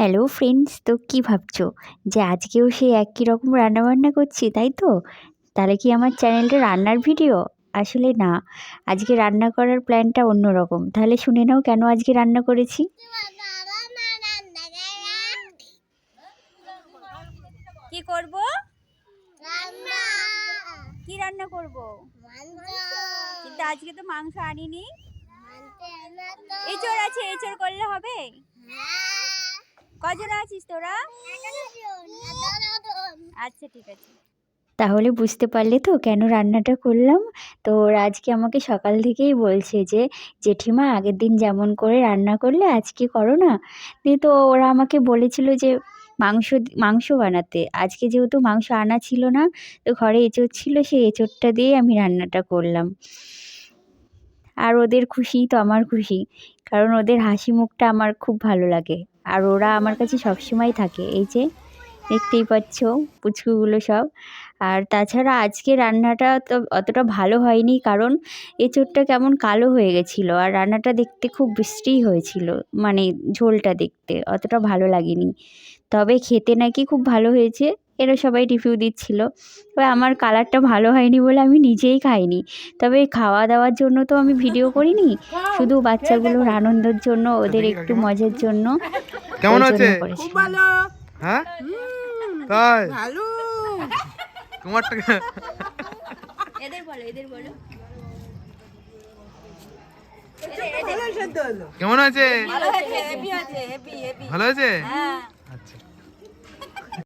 Hello friends তো কী ভাবছ? যে আজকেও সেই একই রকম রান্নাবান্না করছি তাই তো? তাহলে কি আমার চ্যানেলটা রান্নার ভিডিও আসলে না। আজকে রান্না করার প্ল্যানটা অন্য রকম তাহলে শুনে নাও কেন আজকে রান্না করেছি। কি করব? কি রান্না করব? কিন্তু আজকে তো মাংস আনিনি। এচড় আছে এচড় করলে হবে? কজন আছিস তোরা? আচ্ছা ঠিক আছে। তাহলে বুঝতে পারলে তো কেন রান্নাটা করলাম। তো ওরা আজকে আমাকে সকাল থেকেই বলছে যে, জেঠিমা, আগের দিন যেমন করে রান্না করলে, আজকে করো না। দিয়ে তো ওরা আমাকে বলেছিল যে, মাংস মাংস বানাতে। আজকে যেহেতু মাংস আনা ছিল না, তো ঘরে এঁচোড় ছিল, সেই এঁচোড়টা দিয়ে আমি রান্নাটা করলাম। আর ওদের খুশি তো আমার খুশি, কারণ ওদের হাসি মুখটা আমার খুব ভালো লাগে। আর ওরা আমার কাছে সবসময় থাকে। এই যে দেখতেই পাচ্ছ পুচকুগুলো সব। আর তাছাড়া আজকে রান্নাটা তো অতটা ভালো হয়নি কারণ এ এঁচোড়টা কেমন কালো হয়ে গেছিল আর রান্নাটা দেখতে খুব বিশ্রী হয়েছিল মানে ঝোলটা দেখতে। অতটা ভালো লাগেনি। তবে খেতে নাকি খুব ভালো হয়েছে, এরা সবাই রিভিউ দিচ্ছিল। তবে আমার কালারটা ভালো হয়নি বলে আমি নিজেই খাইনি। তবে খাওয়া দাওয়ার জন্য তো আমি ভিডিও করিনি। শুধু বাচ্চাগুলোর আনন্দের জন্য, ওদের একটু মজার জন্য। কেমন আছে? খুব ভালো। হ্যাঁ? তাই? ভালো। তোমার এদের বলো এদের বলো। কেমন আছে? ভালো আছে ভালো আছে হ্যাঁ।